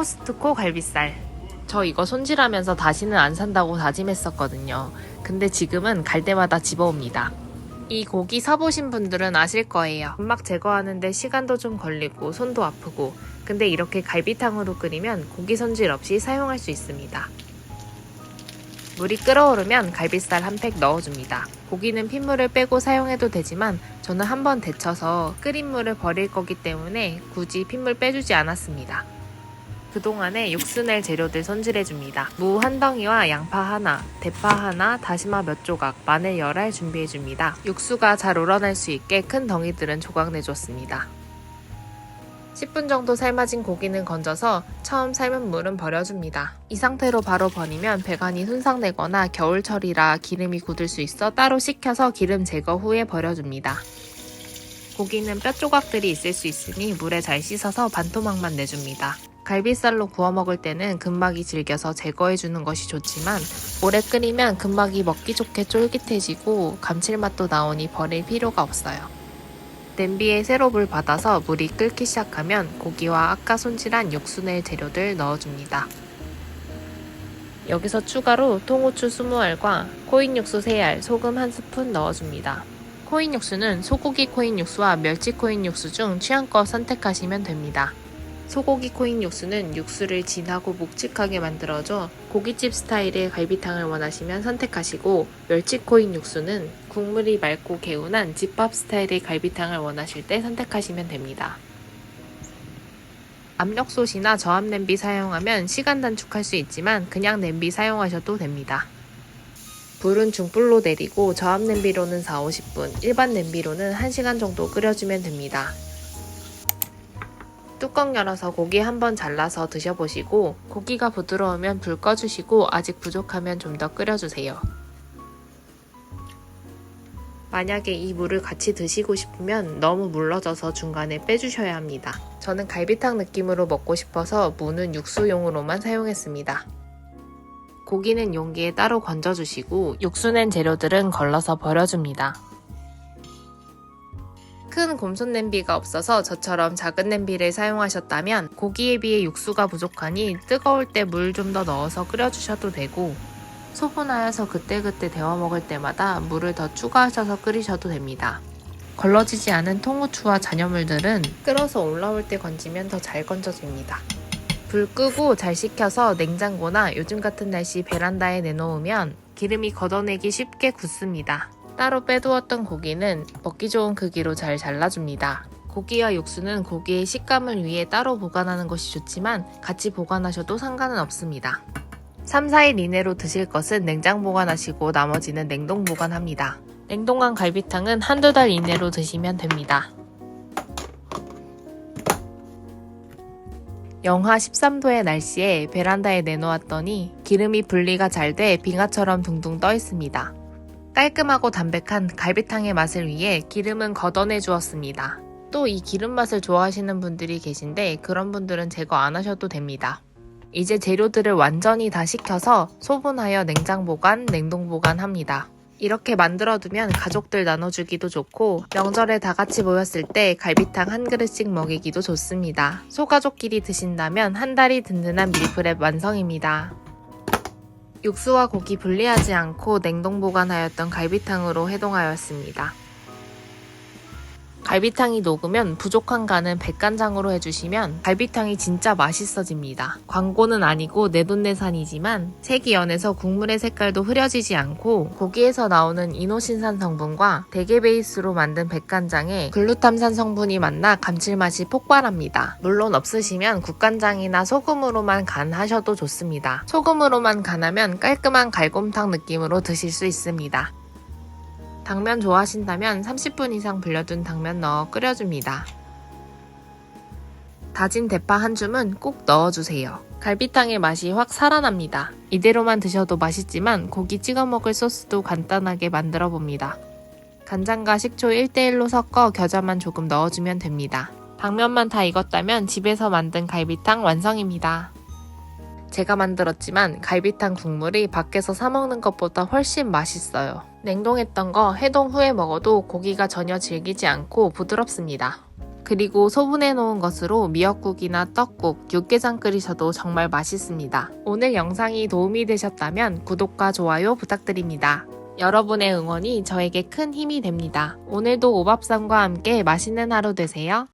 코스트코 갈비살. 저 이거 손질하면서 다시는 안 산다고 다짐했었거든요. 근데 지금은 갈 때마다 집어옵니다. 이 고기 사보신 분들은 아실 거예요. 점막 제거하는데 시간도 좀 걸리고 손도 아프고 근데 이렇게 갈비탕으로 끓이면 고기 손질 없이 사용할 수 있습니다. 물이 끓어오르면 갈비살 한 팩 넣어줍니다. 고기는 핏물을 빼고 사용해도 되지만 저는 한번 데쳐서 끓인 물을 버릴 거기 때문에 굳이 핏물 빼주지 않았습니다. 그동안에 육수 낼 재료들 손질해줍니다. 무 한 덩이와 양파 하나, 대파 하나, 다시마 몇 조각, 마늘 열알 준비해줍니다. 육수가 잘 우러날 수 있게 큰 덩이들은 조각 내줬습니다. 10분 정도 삶아진 고기는 건져서 처음 삶은 물은 버려줍니다. 이 상태로 바로 버리면 배관이 손상되거나 겨울철이라 기름이 굳을 수 있어 따로 식혀서 기름 제거 후에 버려줍니다. 고기는 뼈 조각들이 있을 수 있으니 물에 잘 씻어서 반토막만 내줍니다. 갈비살로 구워 먹을 때는 근막이 질겨서 제거해 주는 것이 좋지만 오래 끓이면 근막이 먹기 좋게 쫄깃해지고 감칠맛도 나오니 버릴 필요가 없어요. 냄비에 세로 불 받아서 물이 끓기 시작하면 고기와 아까 손질한 육수 낼 재료들 넣어줍니다. 여기서 추가로 통후추 20알과 코인 육수 3알, 소금 1스푼 넣어줍니다. 코인 육수는 소고기 코인 육수와 멸치 코인 육수 중 취향껏 선택하시면 됩니다. 소고기 코인 육수는 육수를 진하고 묵직하게 만들어줘 고깃집 스타일의 갈비탕을 원하시면 선택하시고 멸치 코인 육수는 국물이 맑고 개운한 집밥 스타일의 갈비탕을 원하실 때 선택하시면 됩니다. 압력솥이나 저압 냄비 사용하면 시간 단축할 수 있지만 그냥 냄비 사용하셔도 됩니다. 불은 중불로 내리고 저압 냄비로는 4, 50분, 일반 냄비로는 1시간 정도 끓여주면 됩니다. 뚜껑 열어서 고기 한번 잘라서 드셔보시고 고기가 부드러우면 불 꺼주시고 아직 부족하면 좀 더 끓여주세요. 만약에 이 물을 같이 드시고 싶으면 너무 물러져서 중간에 빼주셔야 합니다. 저는 갈비탕 느낌으로 먹고 싶어서 무는 육수용으로만 사용했습니다. 고기는 용기에 따로 건져주시고 육수 낸 재료들은 걸러서 버려줍니다. 큰 곰손 냄비가 없어서 저처럼 작은 냄비를 사용하셨다면 고기에 비해 육수가 부족하니 뜨거울 때 물 좀 더 넣어서 끓여주셔도 되고 소분하여서 그때그때 데워 먹을 때마다 물을 더 추가하셔서 끓이셔도 됩니다. 걸러지지 않은 통후추와 잔여물들은 끓어서 올라올 때 건지면 더 잘 건져집니다. 불 끄고 잘 식혀서 냉장고나 요즘 같은 날씨 베란다에 내놓으면 기름이 걷어내기 쉽게 굳습니다. 따로 빼두었던 고기는 먹기 좋은 크기로 잘 잘라줍니다. 고기와 육수는 고기의 식감을 위해 따로 보관하는 것이 좋지만 같이 보관하셔도 상관은 없습니다. 3, 4일 이내로 드실 것은 냉장 보관하시고 나머지는 냉동 보관합니다. 냉동한 갈비탕은 한두 달 이내로 드시면 됩니다. 영하 13도의 날씨에 베란다에 내놓았더니 기름이 분리가 잘 돼 빙하처럼 둥둥 떠 있습니다. 깔끔하고 담백한 갈비탕의 맛을 위해 기름은 걷어내 주었습니다. 또 이 기름 맛을 좋아하시는 분들이 계신데 그런 분들은 제거 안 하셔도 됩니다. 이제 재료들을 완전히 다 식혀서 소분하여 냉장 보관, 냉동 보관합니다. 이렇게 만들어두면 가족들 나눠주기도 좋고 명절에 다 같이 모였을 때 갈비탕 한 그릇씩 먹이기도 좋습니다. 소가족끼리 드신다면 한 달이 든든한 밀프렙 완성입니다. 육수와 고기 분리하지 않고 냉동 보관하였던 갈비탕으로 해동하였습니다. 갈비탕이 녹으면 부족한 간은 백간장으로 해주시면 갈비탕이 진짜 맛있어집니다. 광고는 아니고 내돈내산이지만 색이 연해서 국물의 색깔도 흐려지지 않고 고기에서 나오는 이노신산 성분과 대게 베이스로 만든 백간장에 글루탐산 성분이 만나 감칠맛이 폭발합니다. 물론 없으시면 국간장이나 소금으로만 간하셔도 좋습니다. 소금으로만 간하면 깔끔한 갈곰탕 느낌으로 드실 수 있습니다. 당면 좋아하신다면 30분 이상 불려둔 당면 넣어 끓여줍니다. 다진 대파 한 줌은 꼭 넣어주세요. 갈비탕의 맛이 확 살아납니다. 이대로만 드셔도 맛있지만 고기 찍어 먹을 소스도 간단하게 만들어 봅니다. 간장과 식초 1대1로 섞어 겨자만 조금 넣어주면 됩니다. 당면만 다 익었다면 집에서 만든 갈비탕 완성입니다. 제가 만들었지만 갈비탕 국물이 밖에서 사먹는 것보다 훨씬 맛있어요. 냉동했던 거 해동 후에 먹어도 고기가 전혀 질기지 않고 부드럽습니다. 그리고 소분해 놓은 것으로 미역국이나 떡국, 육개장 끓이셔도 정말 맛있습니다. 오늘 영상이 도움이 되셨다면 구독과 좋아요 부탁드립니다. 여러분의 응원이 저에게 큰 힘이 됩니다. 오늘도 오밥상과 함께 맛있는 하루 되세요.